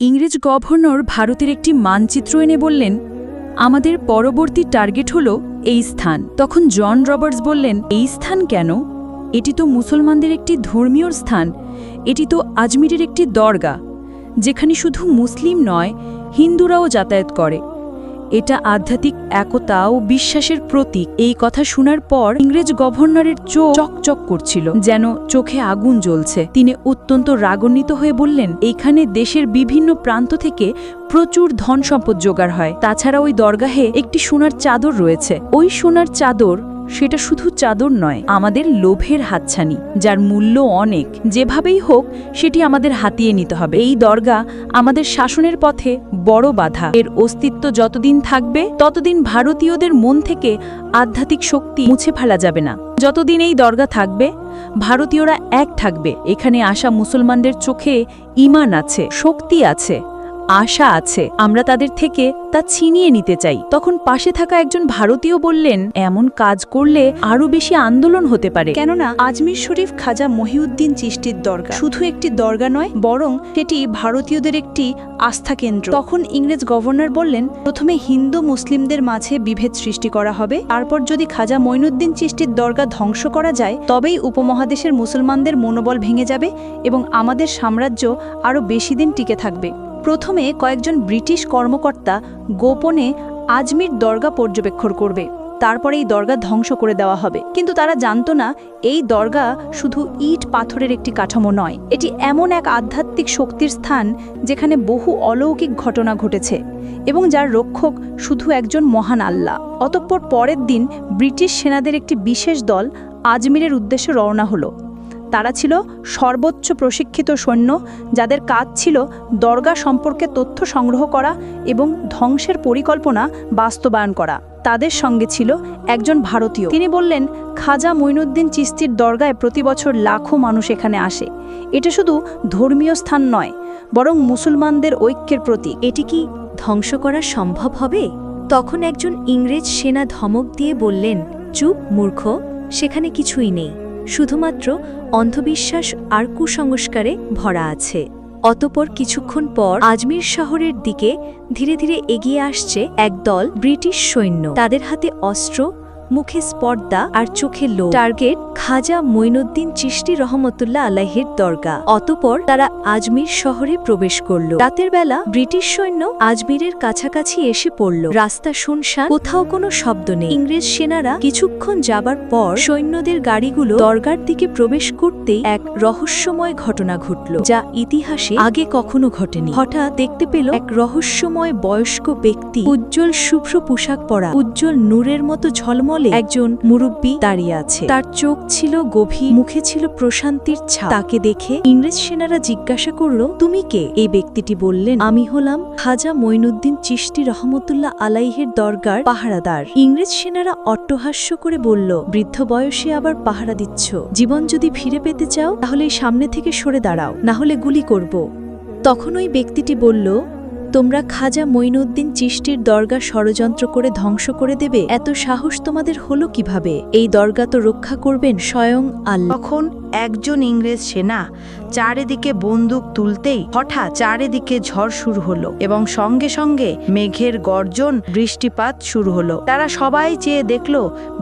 ইংরেজ গভর্নর ভারতের একটি মানচিত্র এনে বললেন, আমাদের পরবর্তী টার্গেট হল এই স্থান। তখন জন রবার্টস বললেন, এই স্থান কেন? এটি তো মুসলমানদের একটি ধর্মীয় স্থান। এটি তো আজমিরের একটি দরগা, যেখানে শুধু মুসলিম নয়, হিন্দুরাও যাতায়াত করে। এটা আধ্যাত্মিক একতা ও বিশ্বাসের প্রতীক। এই কথা শোনার পর ইংরেজ গভর্নরের চোখ চকচক করছিল, যেন চোখে আগুন জ্বলছে। তিনি অত্যন্ত রাগান্বিত হয়ে বললেন, এইখানে দেশের বিভিন্ন প্রান্ত থেকে প্রচুর ধন সম্পদ জোগাড় হয়। তাছাড়া ওই দরগাহে একটি সোনার চাদর রয়েছে। ওই সোনার চাদর সেটা শুধু চাদর নয়, আমাদের লোভের হাতছানি, যার মূল্য অনেক। যেভাবেই হোক, সেটি আমাদের হাতিয়ে নিতে হবে। এই দরগা আমাদের শাসনের পথে বড় বাধা। এর অস্তিত্ব যতদিন থাকবে, ততদিন ভারতীয়দের মন থেকে আধ্যাত্মিক শক্তি মুছে ফেলা যাবে না। যতদিন এই দরগা থাকবে, ভারতীয়রা এক থাকবে। এখানে আসা মুসলমানদের চোখে ইমান আছে, শক্তি আছে। আশা আছে, আমরা তাদের থেকে তা ছিনিয়ে নিতে চাই। তখন পাশে থাকা একজন ভারতীয় বললেন, এমন কাজ করলে আরও বেশি আন্দোলন হতে পারে। কেননা, আজমির শরীফ খাজা মহিউদ্দিন চিষ্টির দরগা। শুধু একটি দরগা নয়, বরং সেটি ভারতীয়দের একটি আস্থা কেন্দ্র। তখন ইংরেজ গভর্নর বললেন, প্রথমে হিন্দু মুসলিমদের মাঝে বিভেদ সৃষ্টি করা হবে। তারপর যদি খাজা মঈনুদ্দিন চিষ্টির দরগা ধ্বংস করা যায়, তবেই উপমহাদেশের মুসলমানদের মনোবল ভেঙে যাবে এবং আমাদের সাম্রাজ্য আরও বেশি দিন টিকে থাকবে। প্রথমে কয়েকজন ব্রিটিশ কর্মকর্তা গোপনে আজমির দরগা পর্যবেক্ষণ করবে। তারপরে এই দরগা ধ্বংস করে দেওয়া হবে। কিন্তু তারা জানতো না, এই দরগা শুধু ইট পাথরের একটি কাঠামো নয়। এটি এমন এক আধ্যাত্মিক শক্তির স্থান যেখানে বহু অলৌকিক ঘটনা ঘটেছে এবং যার রক্ষক শুধু একজন মহান আল্লাহ। অতঃপর পরের দিন ব্রিটিশ সেনাদের একটি বিশেষ দল আজমিরের উদ্দেশ্যে রওনা হলো। তারা ছিল সর্বোচ্চ প্রশিক্ষিত সৈন্য, যাদের কাজ ছিল দরগা সম্পর্কে তথ্য সংগ্রহ করা এবং ধ্বংসের পরিকল্পনা বাস্তবায়ন করা। তাদের সঙ্গে ছিল একজন ভারতীয়। তিনি বললেন, খাজা মঈনুদ্দিন চিস্তির দরগায় প্রতি বছর লাখো মানুষ এখানে আসে। এটা শুধু ধর্মীয় স্থান নয়, বরং মুসলমানদের ঐক্যের প্রতি এটি কি ধ্বংস করা সম্ভব হবে? তখন একজন ইংরেজ সেনা ধমক দিয়ে বললেন, চুপ, মূর্খ, সেখানে কিছুই নেই। শুধুমাত্র অন্ধবিশ্বাস আর কুসংস্কারে ভরা আছে। অতপর কিছুক্ষণ পর আজমির শহরের দিকে ধীরে ধীরে এগিয়ে আসছে একদল ব্রিটিশ সৈন্য। তাদের হাতে অস্ত্র, মুখে স্পর্দা আর চোখে লো টার্গেট খাজা মঈনুদ্দিন চিষ্টি রহমতুল্লাহ আলাহের দরগা। অতপর তারা আজমির শহরে প্রবেশ করল। রাতের বেলা ব্রিটিশ সৈন্য আজমিরের কাছাকাছি এসে পড়ল। রাস্তা শুনশান, কোথাও কোনো শব্দ নেই। ইংরেজ সেনারা কিছুক্ষণ যাবার পর সৈন্যদের গাড়িগুলো দরগার দিকে প্রবেশ করতেই এক রহস্যময় ঘটনা ঘটল, যা ইতিহাসে আগে কখনো ঘটেনি। হঠাৎ দেখতে পেল এক রহস্যময় বয়স্ক ব্যক্তি উজ্জ্বল শুভ্র পোশাক পরা, উজ্জ্বল নূরের মতো ঝলমলে একজন মুরব্বী দাঁড়িয়ে আছে। তার চোখ ছিল গভীর, মুখে ছিল প্রশান্তির ছাপ। তাকে দেখে ইংরেজ সেনারা জিজ্ঞাসা করল, তুমি কে? এই ব্যক্তিটি বললেন, আমি হলাম খাজা মঈনুদ্দিন চিষ্টি রহমতুল্লাহ আলাইহের দরগার পাহারাদার। ইংরেজ সেনারা অট্টহাস্য করে বলল, বৃদ্ধ বয়সে আবার পাহারা দিচ্ছ। জীবন যদি ফিরে পেতে চাও, তাহলে সামনে থেকে সরে দাঁড়াও না হলে গুলি করব। তখন ওই ব্যক্তিটি বলল তোমরা খাজা মঈনুদ্দিন চিষ্টির দরগা ষড়যন্ত্র করে ধ্বংস করে দেবে? এত সাহস তোমাদের হলো কীভাবে? এই দরগা তো রক্ষা করবেন স্বয়ং আল্লাহ। তখন একজন ইংরেজ সেনা চারিদিকে বন্দুক তুলতেই হঠাৎ চারিদিকে ঝড় শুরু হলো এবং সঙ্গে সঙ্গে মেঘের গর্জন, বৃষ্টিপাত শুরু হলো। তারা সবাই চেয়ে দেখল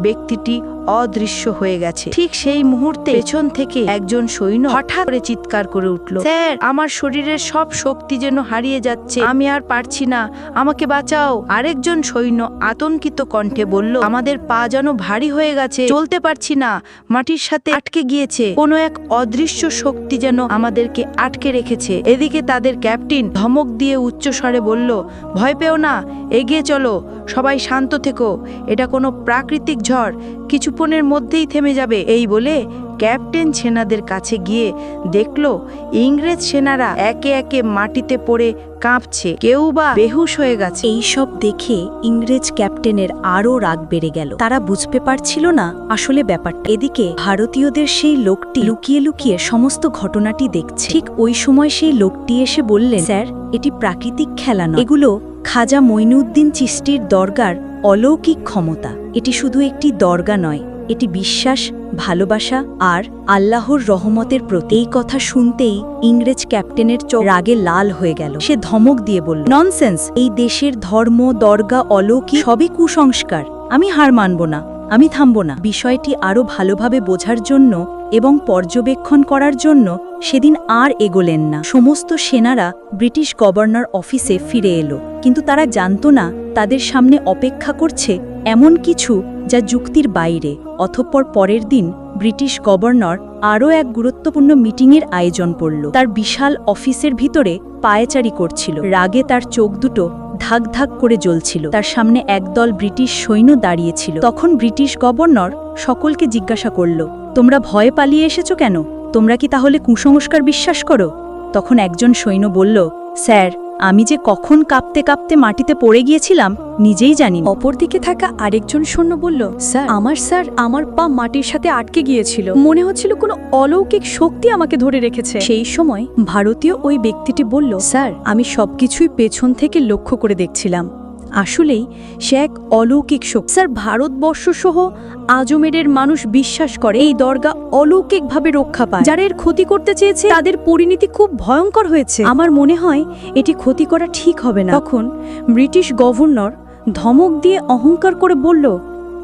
ব্যক্তিটি অদৃশ্য হয়ে গেছে। ঠিক সেই মুহূর্তে পেছন থেকে একজন সৈন্য হঠাৎ করে চিৎকার করে উঠল, স্যার, আমার শরীরের সব শক্তি যেন হারিয়ে যাচ্ছে, আমি আর পারছি না, আমাকে বাঁচাও। আরেকজন সৈন্য আতঙ্কিত কণ্ঠে বলল, আমাদের পা যেন ভারী হয়ে গেছে, চলতে পারছি না, মাটির সাথে আটকে গিয়েছে। কোনো এক অদৃশ্য শক্তি যেন আমাদেরকে আটকে রেখেছে। এদিকে তাদের ক্যাপ্টেন ধমক দিয়ে উচ্চস্বরে বলল, ভয় পেও না, এগিয়ে চলো, সবাই শান্ত থেকো। এটা কোনো প্রাকৃতিক ঝড় কিছুক্ষণের মধ্যেই থেমে যাবে। এই বলে ক্যাপ্টেন সেনাদের কাছে গিয়ে দেখল, ইংরেজ সেনারা একে একে মাটিতে পড়ে কাঁপছে, কেউ বা বেহুশ হয়ে গেছে। এই সব দেখে ইংরেজ ক্যাপ্টেনের আরও রাগ বেড়ে গেল। তারা বুঝতে পারছিল না আসলে ব্যাপারটা। এদিকে ভারতীয়দের সেই লোকটি লুকিয়ে লুকিয়ে সমস্ত ঘটনাটি দেখছে। ঠিক ওই সময় সেই লোকটি এসে বললেন, স্যার, এটি প্রাকৃতিক খেলা নয়। এগুলো খাজা মঈনুদ্দিন চিষ্টির দরগার অলৌকিক ক্ষমতা। এটি শুধু একটি দরগা নয় এটি বিশ্বাস, ভালোবাসা আর আল্লাহর রহমতের প্রতি এই কথা শুনতেই ইংরেজ ক্যাপ্টেনের চোখ রাগে লাল হয়ে গেল। সে ধমক দিয়ে বলল ননসেন্স এই দেশের ধর্ম, দর্গা, অলৌকিক সবই কুসংস্কার। আমি হার মানব না, আমি থামব না। বিষয়টি আরও ভালোভাবে বোঝার জন্য এবং পর্যবেক্ষণ করার জন্য সেদিন আর এগোলেন না। সমস্ত সেনারা ব্রিটিশ গভর্নর অফিসে ফিরে এলো। কিন্তু তারা জানত না, তাদের সামনে অপেক্ষা করছে এমন কিছু যা যুক্তির বাইরে। অথপ্পর পরের দিন ব্রিটিশ গভর্নর আরও এক গুরুত্বপূর্ণ মিটিংয়ের আয়োজন করল। তার বিশাল অফিসের ভিতরে পায়েচারি করছিল। রাগে তার চোখ দুটো ধাক ধাক করে জ্বলছিল। তার সামনে একদল ব্রিটিশ সৈন্য দাঁড়িয়েছিল। তখন ব্রিটিশ গভর্নর সকলকে জিজ্ঞাসা করল, তোমরা ভয়ে পালিয়ে এসেছ কেন? তোমরা কি তাহলে কুসংস্কার বিশ্বাস করো? তখন একজন সৈন্য বলল, স্যার আমি যে কখন কাঁপতে কাঁপতে মাটিতে পড়ে গিয়েছিলাম নিজেই জানি না।" অপরদিকে থাকা আরেকজন সৈন্য বলল স্যার। আমার স্যার আমার পা মাটির সাথে আটকে গিয়েছিল। মনে হচ্ছিল কোনো অলৌকিক শক্তি আমাকে ধরে রেখেছে। সেই সময় ভারতীয় ওই ব্যক্তিটি বলল স্যার আমি সবকিছুই পেছন থেকে লক্ষ্য করে দেখছিলাম। আসলেই সে এক অলৌকিক শক্তি। স্যার ভারতবর্ষ সহ আজমেরের মানুষ বিশ্বাস করে এই দরগা অলৌকিকভাবে রক্ষা পায়। যারা এর ক্ষতি করতে চেয়েছে, তাদের পরিণতি খুব ভয়ঙ্কর হয়েছে। আমার মনে হয় এটি ক্ষতি করা ঠিক হবে না। তখন ব্রিটিশ গভর্নর ধমক দিয়ে অহংকার করে বলল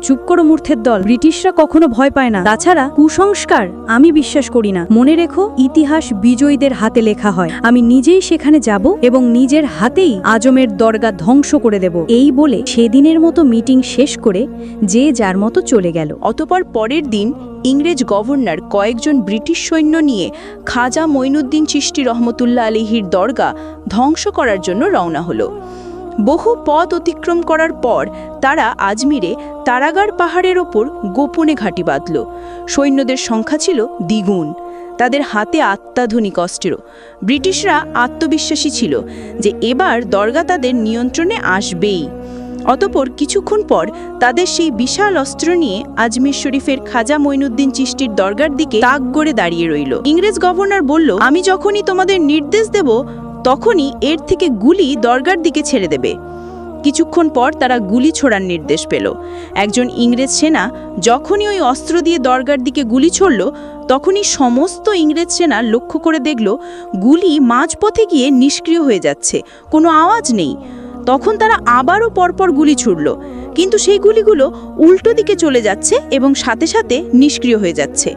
চুপ করো মূর্থের দল। ব্রিটিশরা কখনো ভয় পায় না। তাছাড়া কুসংস্কার আমি বিশ্বাস করি না। মনে রেখো, ইতিহাস বিজয়ীদের হাতে লেখা হয়। আমি নিজেই সেখানে যাব এবং নিজের হাতেই আজমের দরগা ধ্বংস করে দেব। এই বলে সেদিনের মতো মিটিং শেষ করে যে যার মতো চলে গেল। অতপর পরের দিন ইংরেজ গভর্নর কয়েকজন ব্রিটিশ সৈন্য নিয়ে খাজা মঈনুদ্দিন চিশতি রহমতুল্লাহ আলিহির দরগা ধ্বংস করার জন্য রওনা হলো। বহু পথ অতিক্রম করার পর তারা আজমিরে তারাগার পাহাড়ের ওপর গোপনে ঘাঁটি বাঁধল। সৈন্যদের সংখ্যা ছিল দ্বিগুণ। তাদের হাতে অত্যাধুনিক অস্ত্র। ব্রিটিশরা আত্মবিশ্বাসী ছিল যে এবার দরগা তাদের নিয়ন্ত্রণে আসবেই। অতপর কিছুক্ষণ পর তাদের সেই বিশাল অস্ত্র নিয়ে আজমির শরীফের খাজা মঈনুদ্দিন চিষ্টির দরগার দিকে তাক গড়ে দাঁড়িয়ে রইল। ইংরেজ গভর্নর বলল, আমি যখনই তোমাদের নির্দেশ দেব তখনই এর থেকে গুলি দরগার দিকে ছেড়ে দেবে। কিছুক্ষণ পর তারা গুলি ছোড়ার নির্দেশ পেল। একজন ইংরেজ সেনা যখনই ওই অস্ত্র দিয়ে দরগার দিকে গুলি ছড়ল, তখনই সমস্ত ইংরেজ সেনা লক্ষ্য করে দেখল, গুলি মাঝপথে গিয়ে নিষ্ক্রিয় হয়ে যাচ্ছে, কোনো আওয়াজ নেই। তখন তারা আবারও পরপর গুলি ছুড়ল, কিন্তু সেই গুলিগুলো উল্টো দিকে চলে যাচ্ছে এবং সাথে সাথে নিষ্ক্রিয় হয়ে যাচ্ছে।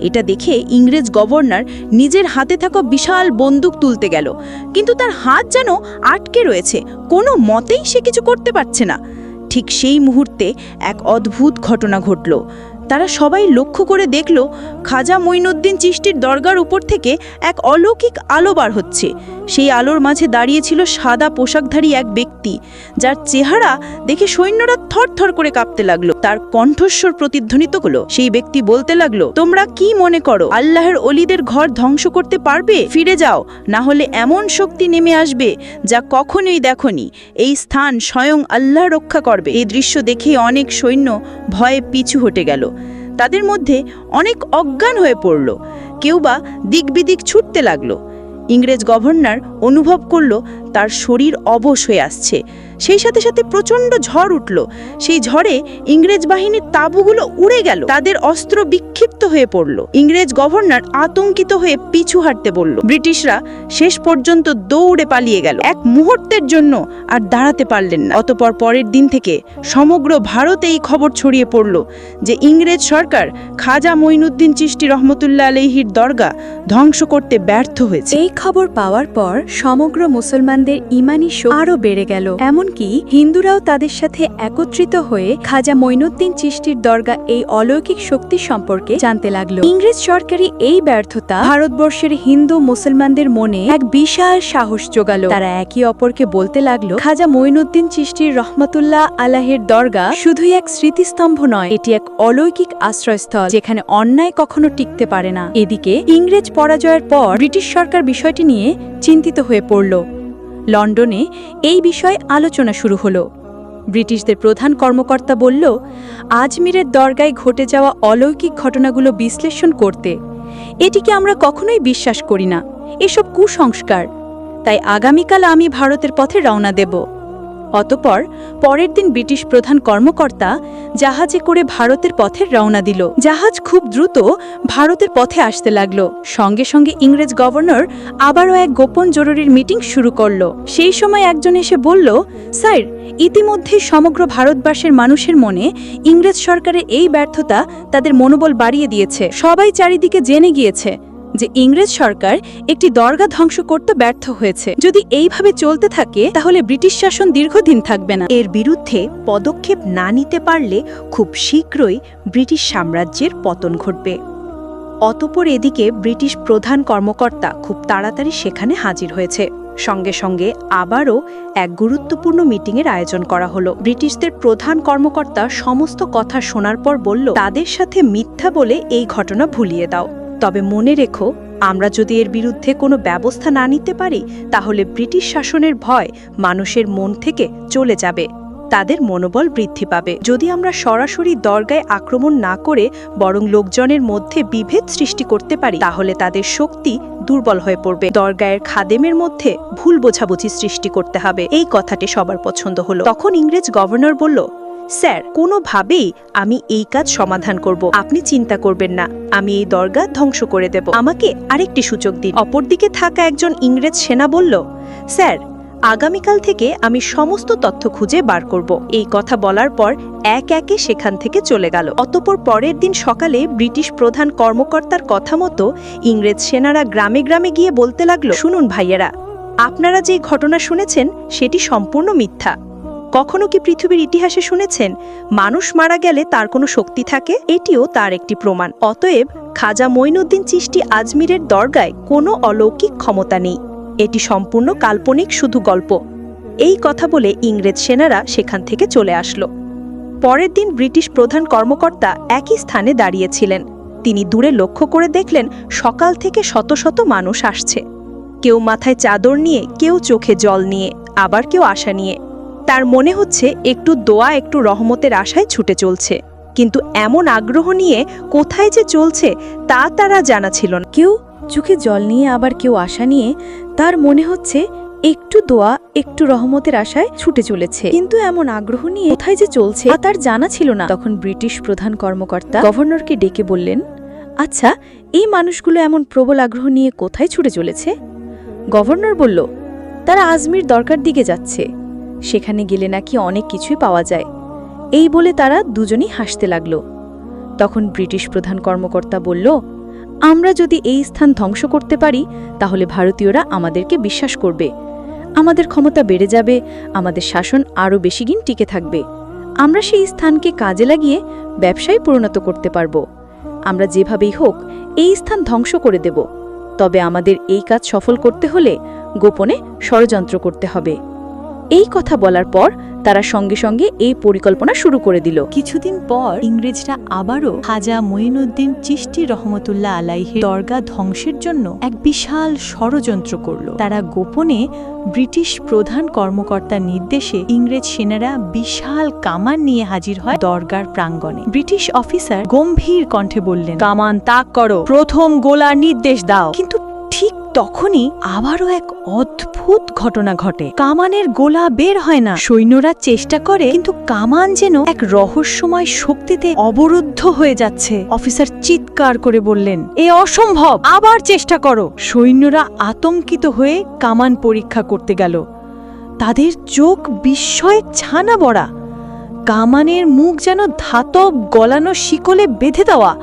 এটা দেখে ইংরেজ গভর্নর নিজের হাতে থাকা বিশাল বন্দুক তুলতে গেল। কিন্তু তার হাত যেন আটকে রয়েছে, কোনো মতেই সে কিছু করতে পারছে না। ঠিক সেই মুহূর্তে এক অদ্ভুত ঘটনা ঘটল। তারা সবাই লক্ষ্য করে দেখল, খাজা মঈনুদ্দিন চিষ্টির দরগার উপর থেকে এক অলৌকিক আলো বার হচ্ছে। সেই আলোর মাঝে দাঁড়িয়েছিল সাদা পোশাকধারী এক ব্যক্তি, যার চেহারা দেখে সৈন্যরা থরথর করে কাঁপতে লাগল। তার কণ্ঠস্বর প্রতিধ্বনিত হলো। সেই ব্যক্তি বলতে লাগল, তোমরা কি মনে করো, আল্লাহর অলিদের ঘর ধ্বংস করতে পারবে? ফিরে যাও, না হলে এমন শক্তি নেমে আসবে যা কখনোই দেখনি। এই স্থান স্বয়ং আল্লাহ রক্ষা করবে। এই দৃশ্য দেখে অনেক সৈন্য ভয়ে পিছু হটে গেল। তাদের মধ্যে অনেক অজ্ঞান হয়ে পড়ল। কেউ বা দিকবিদিক ছুটতে লাগল। ইংরেজ গভর্নর অনুভব করল তার শরীর অবশ হয়ে আসছে। সেই সাথে সাথে প্রচণ্ড ঝড় উঠল। সেই ঝড়ে ইংরেজ বাহিনীর তাঁবুগুলো উড়ে গেল। তাদের অস্ত্র বিক্ষিপ্ত হয়ে পড়ল। ইংরেজ গভর্নর আতঙ্কিত হয়ে পিছু হাঁটতে বলল, ব্রিটিশরা শেষ পর্যন্ত দৌড়ে পালিয়ে গেল। এক মুহূর্তের জন্য আর দাঁড়াতে পারলেন না। অতপর পরের দিন থেকে সমগ্র ভারতে এই খবর ছড়িয়ে পড়ল যে ইংরেজ সরকার খাজা মঈনুদ্দিন চিষ্টি রহমতুল্লাহ আলহির দরগা ধ্বংস করতে ব্যর্থ হয়েছে। এই খবর পাওয়ার পর সমগ্র মুসলমানদের ইমানি শোক আরও বেড়ে গেল। এমনকি হিন্দুরাও তাদের সাথে একত্রিত হয়ে খাজা মঈনুদ্দিন চিষ্টির দরগা এই অলৌকিক শক্তি সম্পর্কে জানতে লাগল। ইংরেজ সরকারি এই ব্যর্থতা ভারতবর্ষের হিন্দু মুসলমানদের মনে এক বিশাল সাহস জোগালো। তারা একে অপরকে বলতে লাগল, খাজা মঈনুদ্দিন চিষ্টির রহমতুল্লাহ আলাহের দরগা শুধুই এক স্মৃতিস্তম্ভ নয়, এটি এক অলৌকিক আশ্রয়স্থল যেখানে অন্যায় কখনো টিকতে পারে না। এদিকে ইংরেজ পরাজয়ের পর ব্রিটিশ সরকার বিষয়টি নিয়ে চিন্তিত হয়ে পড়ল। লন্ডনে এই বিষয়ে আলোচনা শুরু হলো। ব্রিটিশদের প্রধান কর্মকর্তা বলল, আজমিরের দরগায় ঘটে যাওয়া অলৌকিক ঘটনাগুলো বিশ্লেষণ করতে। এটিকে আমরা কখনোই বিশ্বাস করি না। এসব কুসংস্কার। তাই আগামীকাল আমি ভারতের পথে রওনা দেব। অতপর পরের দিন ব্রিটিশ প্রধান কর্মকর্তা জাহাজে করে ভারতের পথে রওনা দিল। জাহাজ খুব দ্রুত ভারতের পথে আসতে লাগল। সঙ্গে সঙ্গে ইংরেজ গভর্নর আবারও এক গোপন জরুরির মিটিং শুরু করল। সেই সময় একজন এসে বলল, স্যার, ইতিমধ্যে সমগ্র ভারতবর্ষের মানুষের মনে ইংরেজ সরকারের এই ব্যর্থতা তাদের মনোবল বাড়িয়ে দিয়েছে। সবাই চারিদিকে জেনে গিয়েছে। যে ইংরেজ সরকার একটি দরগা ধ্বংস করতে ব্যর্থ হয়েছে। যদি এইভাবে চলতে থাকে, তাহলে ব্রিটিশ শাসন দীর্ঘদিন থাকবে না। এর বিরুদ্ধে পদক্ষেপ না নিতে পারলে খুব শীঘ্রই ব্রিটিশ সাম্রাজ্যের পতন ঘটবে। অতপর এদিকে ব্রিটিশ প্রধান কর্মকর্তা খুব তাড়াতাড়ি সেখানে হাজির হয়েছে। সঙ্গে সঙ্গে আবারও এক গুরুত্বপূর্ণ মিটিংয়ের আয়োজন করা হলো। ব্রিটিশদের প্রধান কর্মকর্তা সমস্ত কথা শোনার পর বলল, তাদের সাথে মিথ্যা বলে এই ঘটনা ভুলিয়ে দাও। তবে মনে রেখো, আমরা যদি এর বিরুদ্ধে কোনো ব্যবস্থা না নিতে পারি, তাহলে ব্রিটিশ শাসনের ভয় মানুষের মন থেকে চলে যাবে। তাদের মনোবল বৃদ্ধি পাবে। যদি আমরা সরাসরি দরগায় আক্রমণ না করে বরং লোকজনের মধ্যে বিভেদ সৃষ্টি করতে পারি, তাহলে তাদের শক্তি দুর্বল হয়ে পড়বে। দরগায়ের খাদেমের মধ্যে ভুল বোঝাবুঝি সৃষ্টি করতে হবে। এই কথাটি সবার পছন্দ হলো। তখন ইংরেজ গভর্নর বলল স্যার, কোনোভাবেই আমি এই কাজ সমাধান করব। আপনি চিন্তা করবেন না, আমি এই দরগা ধ্বংস করে দেব। আমাকে আরেকটি সুযোগ দিন। অপরদিকে থাকা একজন ইংরেজ সেনা বলল, স্যার, আগামীকাল থেকে আমি সমস্ত তথ্য খুঁজে বার করব। এই কথা বলার পর এক একে সেখান থেকে চলে গেল। অতপর পরের দিন সকালে ব্রিটিশ প্রধান কর্মকর্তার কথা মতো ইংরেজ সেনারা গ্রামে গ্রামে গিয়ে বলতে লাগল, শুনুন ভাইয়েরা, আপনারা যে ঘটনা শুনেছেন, সেটি সম্পূর্ণ মিথ্যা। কখনো কি পৃথিবীর ইতিহাসে শুনেছেন, মানুষ মারা গেলে তার কোনো শক্তি থাকে? এটিও তার একটি প্রমাণ। অতএব খাজা মঈনুদ্দিন চিশতি আজমিরের দরগায় কোনো অলৌকিক ক্ষমতা নেই। এটি সম্পূর্ণ কাল্পনিক শুধু গল্প। এই কথা বলে ইংরেজ সেনারা সেখান থেকে চলে আসলো। পরের দিন ব্রিটিশ প্রধান কর্মকর্তা একই স্থানে দাঁড়িয়েছিলেন। তিনি দূরে লক্ষ্য করে দেখলেন, সকাল থেকে শত শত মানুষ আসছে। কেউ মাথায় চাদর নিয়ে, কেউ চোখে জল নিয়ে, আবার কেউ আশা নিয়ে। তার মনে হচ্ছে একটু দোয়া, একটু রহমতের আশায় ছুটে চলছে। কিন্তু এমন আগ্রহ নিয়ে কোথায় যে চলছে তা তারা জানা ছিল না। কেউ চোখে জল নিয়ে আবার কেউ আশা নিয়ে তার মনে হচ্ছে একটু দোয়া, একটু রহমতের আশায় ছুটে চলেছে। কিন্তু এমন আগ্রহ নিয়ে কোথায় যে চলছে তার জানা ছিল না। তখন ব্রিটিশ প্রধান কর্মকর্তা গভর্নরকে ডেকে বললেন আচ্ছা এই মানুষগুলো এমন প্রবল আগ্রহ নিয়ে কোথায় ছুটে চলেছে? গভর্নর বলল, তারা আজমির দরকার দিকে যাচ্ছে। সেখানে গেলে নাকি অনেক কিছুই পাওয়া যায়। এই বলে তারা দুজনই হাসতে লাগল। তখন ব্রিটিশ প্রধান কর্মকর্তা বলল, আমরা যদি এই স্থান ধ্বংস করতে পারি, তাহলে ভারতীয়রা আমাদেরকে বিশ্বাস করবে। আমাদের ক্ষমতা বেড়ে যাবে, আমাদের শাসন আরও বেশি দিন টিকে থাকবে। আমরা সেই স্থানকে কাজে লাগিয়ে ব্যবসায় পরিণত করতে পারব। আমরা যেভাবেই হোক, এই স্থান ধ্বংস করে দেব। তবে আমাদের এই কাজ সফল করতে হলে গোপনে ষড়যন্ত্র করতে হবে। এই কথা বলার পর তারা সঙ্গে সঙ্গে এই পরিকল্পনা শুরু করে দিল। কিছুদিন পর ইংরেজরা আবারও খাজা মঈনুদ্দিন চিশতি রহমতুল্লাহ আলাইহে দরগা ধ্বংসের জন্য এক বিশাল ষড়যন্ত্র করল। তারা গোপনে ব্রিটিশ প্রধান কর্মকর্তার নির্দেশে ইংরেজ সেনারা বিশাল কামান নিয়ে হাজির হয় দরগার প্রাঙ্গণে। ব্রিটিশ অফিসার গম্ভীর কণ্ঠে বললেন কামান তাক করো প্রথম গোলার নির্দেশ দাও। কিন্তু ঠিক তখনই আবারও এক অদ্ভুত ঘটনা ঘটে। কামানের গোলা বের হয় না। সৈন্যরা চেষ্টা করে, কিন্তু কামান যেন এক রহস্যময় শক্তিতে অবরুদ্ধ হয়ে যাচ্ছে। অফিসার চিৎকার করে বললেন, এ অসম্ভব! আবার চেষ্টা করো! সৈন্যরা আতঙ্কিত হয়ে কামান পরীক্ষা করতে গেল। তাদের চোখ বিস্ময়ে ছানা বড়া। কামানের মুখ যেন ধাতব গলানো শিকলে বেঁধে দেওয়া।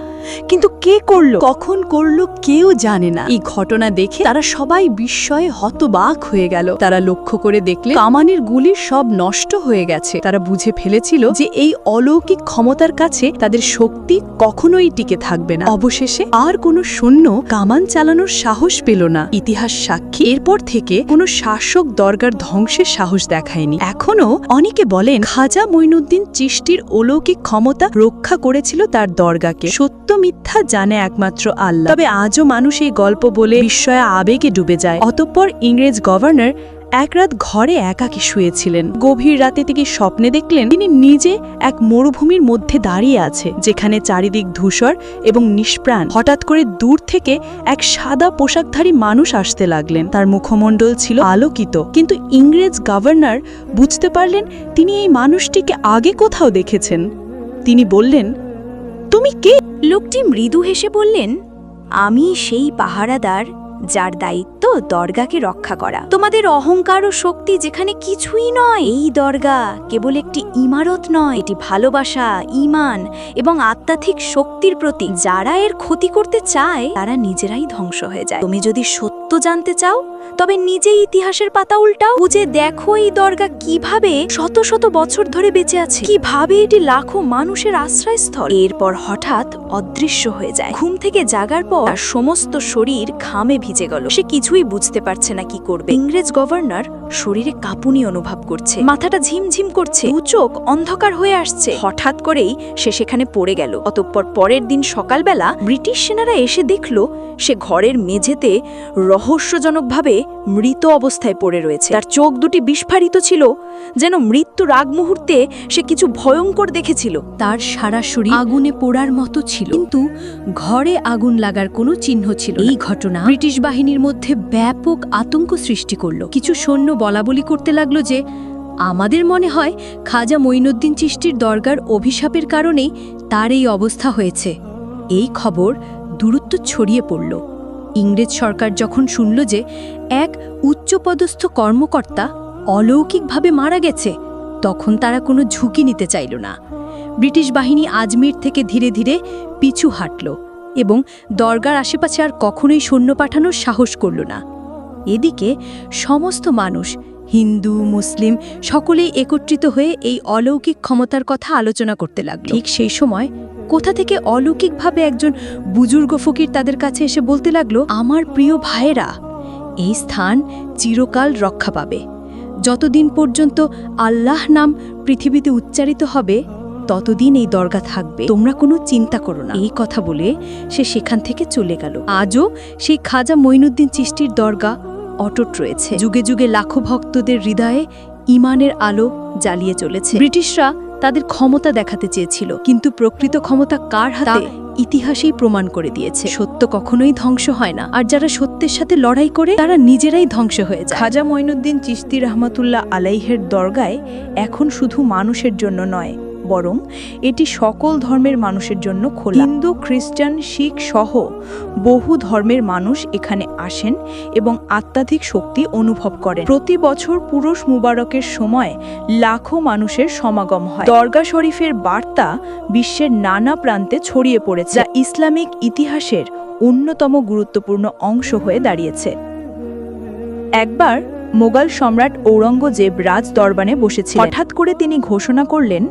কিন্তু কে করল? কখন করল কেউ জানে না। এই ঘটনা দেখে তারা সবাই বিস্ময়ে হতবাক হয়ে গেল। তারা লক্ষ্য করে দেখলে কামানের গুলি সব নষ্ট হয়ে গেছে। তারা বুঝে ফেলেছিল যে এই অলৌকিক ক্ষমতার কাছে তাদের শক্তি কখনোই টিকে থাকবে না। অবশেষে আর কোনো সৈন্য কামান চালানোর সাহস পেল না। ইতিহাস সাক্ষী, এরপর থেকে কোনো শাসক দরগার ধ্বংসের সাহস দেখায়নি। এখনও অনেকে বলেন, খাজা মঈনুদ্দিন চিষ্টির অলৌকিক ক্ষমতা রক্ষা করেছিল তার দরগাকে। সত্য মিথ্যা জানে একমাত্র আল্লাহ। তবে আজও মানুষ এই গল্প বলে বিস্ময়ে আবেগে ডুবে যায়। অতঃপর ইংরেজ গভর্নর এক রাত ঘরে একাকী শুয়েছিলেন। গভীর রাতে থেকে স্বপ্নে দেখলেন তিনি নিজে এক মরুভূমির মধ্যে দাঁড়িয়ে আছে, যেখানে চারিদিক ধূসর এবং নিষ্প্রাণ। হঠাৎ করে দূর থেকে এক সাদা পোশাকধারী মানুষ আসতে লাগলেন। তার মুখমণ্ডল ছিল আলোকিত। কিন্তু ইংরেজ গভর্নর বুঝতে পারলেন তিনি এই মানুষটিকে আগে কোথাও দেখেছেন। তিনি বললেন, তুমি কে? লোকটি মৃদু হেসে বললেন, আমি সেই পাহারাদার যার দায়িত্ব দরগাকে রক্ষা করা। তোমাদের অহংকার ও শক্তি যেখানে কিছুই নয়, এই দরগা কেবল একটি ইমারত নয়, এটি ভালোবাসা ইমান এবং আত্মাধিক শক্তির প্রতি যারা এর ক্ষতি করতে চায়, তারা নিজেরাই ধ্বংস হয়ে যায়। তুমি যদি সত্য জানতে চাও? তবে নিজেই ইতিহাসের পাতা উল্টাও। বুঝে দেখো এই দরগা কীভাবে শত শত বছর ধরে বেঁচে আছে। কীভাবে এটি লাখো মানুষের আশ্রয়স্থল। এরপর হঠাৎ অদৃশ্য হয়ে যায়। ঘুম থেকে জাগার পর তার সমস্ত শরীর ঘামে ভিজে গেল। সে কিছুই বুঝতে পারছে না কি করবে। ইংরেজ গভর্নর শরীরে কাঁপুনি অনুভব করছে। মাথাটা ঝিমঝিম করছে। দু চোখ অন্ধকার হয়ে আসছে। হঠাৎ করেই সে সেখানে পড়ে গেল। অতঃপর পরের দিন সকালবেলা ব্রিটিশ সেনারা এসে দেখল, সে ঘরের মেঝেতে রহস্যজনকভাবে মৃত অবস্থায় পড়ে রয়েছে। তার চোখ দুটি বিস্ফারিত ছিল, যেন মৃত্যুর আগ মুহূর্তে সে কিছু ভয়ঙ্কর দেখেছিল। তার সারা শরীর আগুনে পোড়ার মতো ছিল, কিন্তু ঘরে আগুন লাগার কোনো চিহ্ন ছিল এই ঘটনা ব্রিটিশ বাহিনীর মধ্যে ব্যাপক আতঙ্ক সৃষ্টি করল। কিছু সৈন্য বলাবলি করতে লাগল যে, আমাদের মনে হয় খাজা মঈনুদ্দিন চিষ্টির দরগার অভিশাপের কারণেই তার এই অবস্থা হয়েছে। এই খবর দূরত্ব ছড়িয়ে পড়ল। ইংরেজ সরকার যখন শুনল যে এক উচ্চপদস্থ কর্মকর্তা অলৌকিকভাবে মারা গেছে, তখন তারা কোনো ঝুঁকি নিতে চাইল না। ব্রিটিশ বাহিনী আজমির থেকে ধীরে ধীরে পিছু হাঁটল এবং দরগার আশেপাশে আর কখনোই সৈন্য পাঠানোর সাহস করল না। এদিকে সমস্ত মানুষ, হিন্দু, মুসলিম, সকলেই একত্রিত হয়ে এই অলৌকিক ক্ষমতার কথা আলোচনা করতে লাগল। ঠিক সেই সময় কোথা থেকে অলৌকিকভাবে একজন বুজুর্গ ফকির তাদের কাছে এসে বলতে লাগল, আমার প্রিয় ভাইয়েরা, এই স্থান চিরকাল রক্ষা পাবে। যতদিন পর্যন্ত আল্লাহ নাম পৃথিবীতে উচ্চারিত হবে, ততদিন এই দরগা থাকবে। তোমরা কোনো চিন্তা করো না। এই কথা বলে সে সেখান থেকে চলে গেল। আজও সেই খাজা মঈনুদ্দিন চিষ্টির দরগা অটট রয়েছে। যুগে যুগে লাখো ভক্তদের হৃদয়ে ইমানের আলো জ্বালিয়ে চলেছে। ব্রিটিশরা তাদের ক্ষমতা দেখাতে চেয়েছিল। কিন্তু প্রকৃত ক্ষমতা কার হাতে? ইতিহাসেই প্রমাণ করে দিয়েছে। সত্য কখনোই ধ্বংস হয় না। আর যারা সত্যের সাথে লড়াই করে তারা নিজেরাই ধ্বংস হয়ে যায়। খাজা মঈনুদ্দিন চিস্তি রহমাতুল্লাহ আলাইহের দরগায় এখন শুধু মানুষের জন্য নয় বরং এটি সকল ধর্মের মানুষের জন্য খোলা। হিন্দু, খ্রিস্টান, শিখ সহ বহু ধর্মের মানুষ এখানে আসেন এবং আত্মাধিক শক্তি অনুভব করেন। প্রতি বছর পুরুষ মুবারকের সময় লাখো মানুষের সমাগম হয়। দরগা শরীফের বার্তা বিশ্বের নানা প্রান্তে ছড়িয়ে পড়েছে, যা ইসলামিক ইতিহাসের অন্যতম গুরুত্বপূর্ণ অংশ হয়ে দাঁড়িয়েছে। একবার মোগল সম্রাট ঔরঙ্গজেব রাজ দরবানে বসেছিলেন। হঠাৎ করে তিনি ঘোষণা করলেন,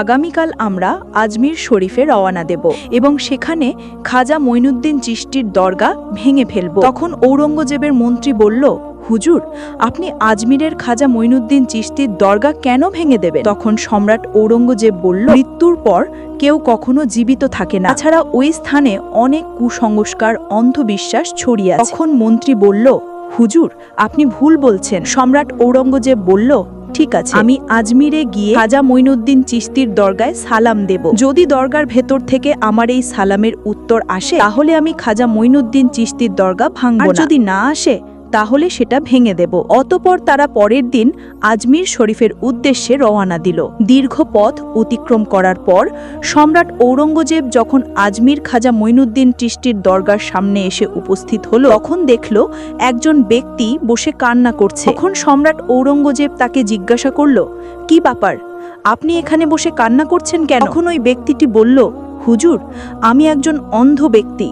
আগামীকাল আমরা আজমির শরীফে রওয়ানা দেব এবং সেখানে খাজা মঈনুদ্দিন চিষ্টির দরগা ভেঙে ফেলব। তখন ঔরঙ্গজেবের মন্ত্রী বলল, হুজুর, আপনি আজমিরের খাজা মঈনুদ্দিন চিষ্টির দরগা কেন ভেঙে দেবে তখন সম্রাট ঔরঙ্গজেব বলল, মৃত্যুর পর কেউ কখনো জীবিত থাকে না। ছাড়া ওই স্থানে অনেক কুসংস্কার, অন্ধবিশ্বাস ছড়িয়ে তখন মন্ত্রী বলল হুজুর, আপনি ভুল বলছেন। সম্রাট ঔরঙ্গজেব বলল, ঠিক আছে, আমি আজমিরে গিয়ে খাজা মঈনুদ্দিন চিস্তির দরগায় সালাম দেব। যদি দরগার ভেতর থেকে আমার এই সালামের উত্তর আসে, তাহলে আমি খাজা মঈনুদ্দিন চিস্তির দরগা ভাঙব যদি না আসে তাহলে সেটা ভেঙে দেব। অতপর তারা পরের দিন আজমির শরীফের উদ্দেশ্যে রওয়ানা দিল। দীর্ঘ পথ অতিক্রম করার পর সম্রাট ঔরঙ্গজেব যখন আজমির খাজা মঈনুদ্দিন চিষ্টির দরগার সামনে এসে উপস্থিত হলো, তখন দেখল একজন ব্যক্তি বসে কান্না করছে। তখন সম্রাট ঔরঙ্গজেব তাকে জিজ্ঞাসা করল, কি ব্যাপার? আপনি এখানে বসে কান্না করছেন কেন? তখন ওই ব্যক্তিটি বলল, হুজুর, আমি একজন অন্ধ ব্যক্তি।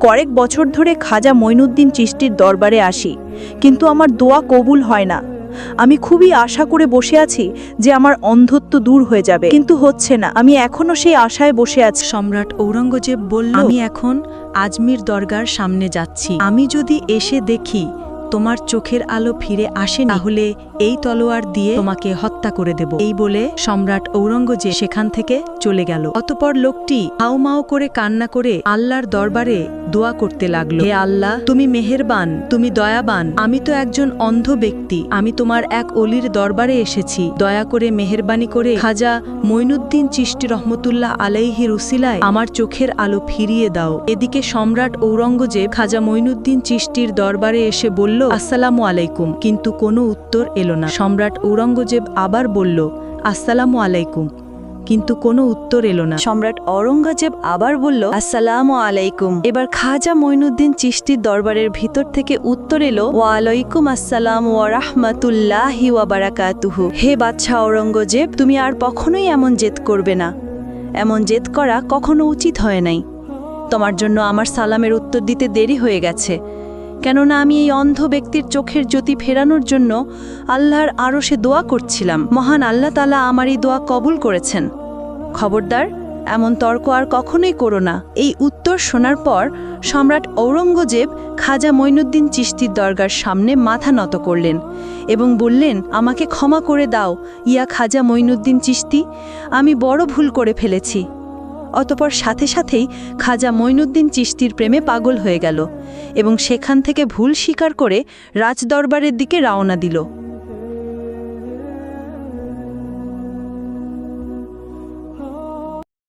কয়েক বছর ধরে খাজা মঈনুদ্দিন চিষ্টির দরবারে আসি কিন্তু আমার দোয়া কবুল হয় না। আমি খুবই আশা করে বসে আছি যে আমার অন্ধত্ব দূর হয়ে যাবে। কিন্তু হচ্ছে না। আমি এখনও সেই আশায় বসে আছি। সম্রাট ঔরঙ্গজেব বলল আমি এখন আজমির দরগার সামনে যাচ্ছি। আমি যদি এসে দেখি তোমার চোখের আলো ফিরে আসে তাহলে এই তলোয়ার দিয়ে তোমাকে হত্যা করে দেব। এই বলে সম্রাট ঔরঙ্গজেব সেখান থেকে চলে গেল। অতপর লোকটি হাউমাও করে কান্না করে আল্লাহর দরবারে দোয়া করতে লাগল। হে আল্লাহ, তুমি মেহেরবান, তুমি দয়াবান, আমি তো একজন অন্ধ ব্যক্তি, আমি তোমার এক অলির দরবারে এসেছি। দয়া করে মেহেরবানি করে খাজা মইনুদ্দিন চিষ্টি রহমতুল্লাহ আলাইহি রুসিলায় আমার চোখের আলো ফিরিয়ে দাও। এদিকে সম্রাট ঔরঙ্গজেব খাজা মইনুদ্দিন চিষ্টির দরবারে এসে বলল, আসসালামু আলাইকুম। কিন্তু কোনো উত্তর এলো না। সম্রাট ঔরঙ্গজেব আবার বলল, আসসালামু আলাইকুম। কিন্তু কোনো উত্তর এলো না। সম্রাট ঔরঙ্গজেব আবার বলল, আসসালাম আলাইকুম। এবার খাজা মঈনুদ্দিন চিশতির দরবারের ভিতর থেকে উত্তর এলো, ওয়ালাইকুম আসসালাম ওয়া রাহমাতুল্লাহি ওয়া বারাকাতুহু। হে বাদশাহ ঔরঙ্গজেব, তুমি আর কখনোই এমন জেদ করবে না। এমন জেদ করা কখনো উচিত হয় নাই। তোমার জন্য আমার সালামের উত্তর দিতে দেরি হয়ে গেছে। কেননা আমি এই অন্ধ ব্যক্তির চোখের জ্যোতি ফেরানোর জন্য আল্লাহর আরও সে দোয়া করছিলাম। মহান আল্লাহ তালা আমার এই দোয়া কবুল করেছেন। খবরদার, এমন তর্ক আর কখনোই করো না। এই উত্তর শোনার পর সম্রাট ঔরঙ্গজেব খাজা মঈনুদ্দিন চিশতির দরগার সামনে মাথা নত করলেন এবং বললেন, আমাকে ক্ষমা করে দাও, ইয়া খাজা মঈনুদ্দিন চিশতি, আমি বড় ভুল করে ফেলেছি। অতপর সাথে সাথেই খাজা মঈনুদ্দিন চিশতির প্রেমে পাগল হয়ে গেল এবং সেখান থেকে ভুল স্বীকার করে রাজদরবারের দিকে রওনা দিল।